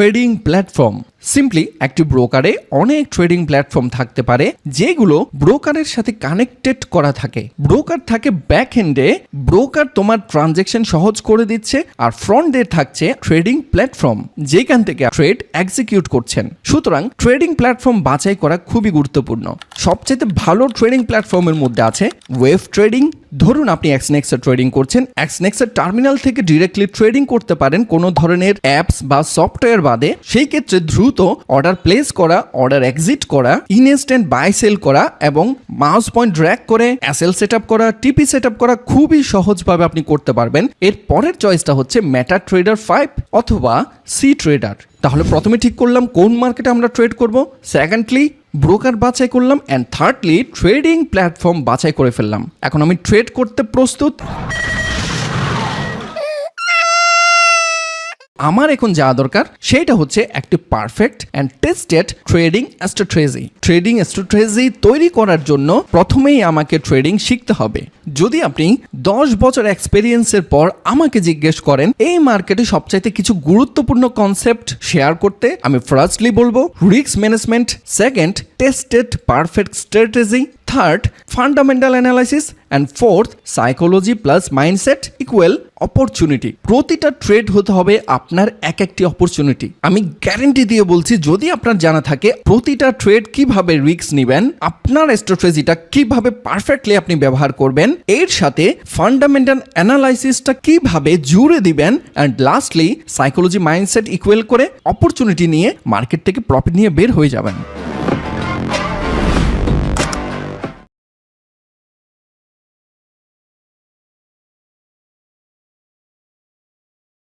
Trading platform simply একটি ব্রোকারে অনেক trading platform থাকতে পারে, যেগুলো ব্রোকারের সাথে কানেক্টেড করা থাকে। ব্রোকার থাকে ব্যাক এন্ডে ব্রোকার তোমার ট্রানজেকশন সহজ করে দিচ্ছে, আর ফ্রন্ট এ থাকছে ট্রেডিং প্ল্যাটফর্ম যেখান থেকে ট্রেড এক্সিকিউট করছেন। সুতরাং ট্রেডিং প্ল্যাটফর্ম বাছাই করা খুবই গুরুত্বপূর্ণ। সবচেয়ে ভালো ট্রেডিং প্ল্যাটফর্মের মধ্যে আছে ওয়েভ ট্রেডিং ধরুন আপনি এক্সনেক্সের ট্রেডিং করছেন। এক্সনেক্সের টার্মিনাল থেকে ডিরেক্টলি ট্রেডিং করতে পারেন কোনো ধরনের অ্যাপস বা সফটওয়্যার বাদে। সেই ক্ষেত্রে দ্রুত অর্ডার প্লেস করা অর্ডার এক্সিট করা ইনস্ট্যান্ট বাই সেল করা এবং মাউস পয়েন্ট ড্র্যাগ করে অ্যাসেল সেট করা টিপি সেট করা খুবই সহজভাবে আপনি করতে পারবেন। এর পরের চয়েসটা হচ্ছে মেটা ট্রেডার ফাইভ অথবা সি ট্রেডার তাহলে প্রথমে ঠিক করলাম কোন মার্কেটে আমরা ট্রেড করব। সেকেন্ডলি ব্রোকার বাছাই করলাম অ্যান্ড থার্ডলি ট্রেডিং প্ল্যাটফর্ম বাছাই করে ফেললাম। এখন আমি ট্রেড করতে প্রস্তুত। আমার এখন যা দরকার সেটা হচ্ছে একটি perfect and tested trading strategy trading strategy তৈরি করার জন্য প্রথমেই আমাকে ট্রেডিং শিখতে হবে। যদি আপনি দশ বছর এক্সপেরিয়েন্সের পর আমাকে জিজ্ঞেস করেন, এই মার্কেটে সবচাইতে কিছু গুরুত্বপূর্ণ কনসেপ্ট শেয়ার করতে আমি ফার্স্টলি বলব risk management second tested perfect strategy third fundamental analysis and fourth psychology plus mindset equal opportunity প্রতিটা ট্রেড হতে হবে আপনার এক একটি অপরচুনিটি আমি গ্যারেন্টি দিয়ে বলছি, যদি আপনার জানা থাকে প্রতিটা ট্রেড কীভাবে রিস্ক নেবেন, আপনার স্ট্র্যাটেজিটা কীভাবে পারফেক্টলি আপনি ব্যবহার করবেন, এর সাথে ফান্ডামেন্টাল অ্যানালাইসিসটা কীভাবে জুড়ে দিবেন and lastly psychology mindset equal করে অপরচুনিটি নিয়ে মার্কেট থেকে প্রফিট নিয়ে বের হয়ে যাবেন।